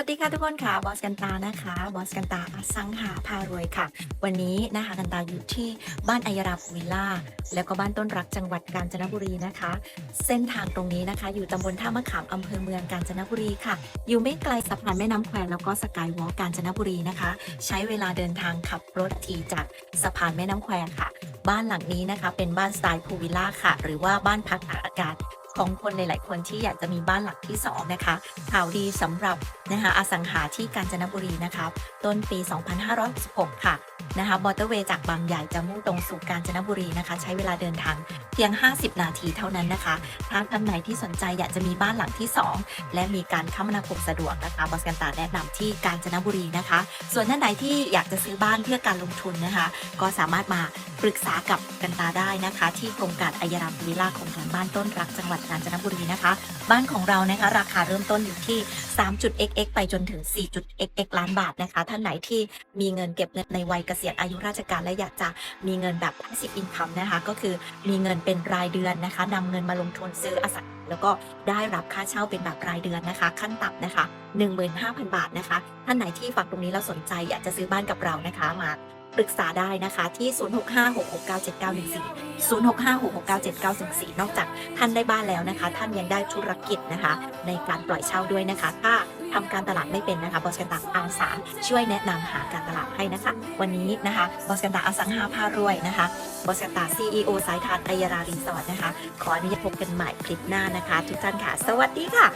วัสดีค่ะทุกคนค่ะบอสกันตานะคะบอสกันตาอสังหาพารวยค่ะ วันนี้นะคะกันตาอยู่ที่บ้านอัยราภูวิลล่าแล้วก็บ้านต้นรักจังหวัดกาญจนบุรีนะคะ เส้นทางตรงนี้นะคะ อยู่ตำบลท่ามะขามอำเภอเมืองกาญจนบุรีค่ะ อยู่ไม่ไกลสะพานแม่น้ำแควแล้วก็สกายวอล์กกาญจนบุรีนะคะ ใช้เวลาเดินทางขับรถขี่จากสะพานแม่น้ำแควค่ะ บ้านหลังนี้นะคะ เป็นบ้านสไตล์พูวิลล่าค่ะ หรือว่าบ้านพักตากอากาศ ของคนหลาย ๆ คนที่อยากจะมีบ้านหลังที่ 2 นะคะ ข่าวดีสำหรับนะคะอสังหาที่กาญจนบุรีนะคะต้นปี 2566 ค่ะนะคะมอเตอร์เวย์จากบางใหญ่จะมุ่งตรงสู่กาญจนบุรีนะคะ ใช้เวลาเดินทางเพียง 50 นาทีเท่านั้นนะคะถ้าท่านไหนที่สนใจอยากจะมีบ้านหลังที่ 2 และมีการคมนาคมสะดวกนะคะบอสกันตาแนะนำที่กาญจนบุรีนะคะ ส่วนท่านใดที่อยากจะซื้อบ้านเพื่อการลงทุนนะคะ ก็สามารถมาปรึกษากับกันตาได้นะคะ ที่โครงการอัยรามวิลล่าโครงการบ้านต้นรักจังหวัดกาญจนบุรีนะคะ บ้านของเรานะคะ ราคาเริ่มต้นอยู่ที่ 3.xx ไปจนถึง 4.xx ล้านบาทนะคะ ท่านไหนที่มีเงินเก็บเงินในวัยเกษียณอายุราชการและอยากจะมีเงินแบบ passive income นะคะ ก็คือมีเงินเป็นรายเดือนนะคะนำเงินมาลงทุนซื้ออสังหาแล้วก็ได้รับค่าเช่าเป็นแบบรายเดือนนะคะ ขั้นต่ำนะคะ 15,000 บาทนะคะ ท่านไหนที่ฝากตรงนี้แล้วสนใจอยากจะซื้อบ้านกับเรานะคะมา ปรึกษาได้นะคะที่ 0656697914 0656697914 นอกจากท่านได้บ้านแล้วนะคะ ท่านยังได้ธุรกิจนะคะ ในการปล่อยเช่าด้วยนะคะ ถ้าทำการตลาดไม่เป็นนะคะบอสกันตาอาสาช่วยแนะนำหาการตลาดให้นะคะ วันนี้นะคะบอสกันตาอสังหาพารวยนะคะบอสกันตา CEO สายทานไอยารารีสอร์ทนะคะ ขออนุญาตพบกันใหม่คลิปหน้านะคะ ทุกท่านค่ะ สวัสดีค่ะ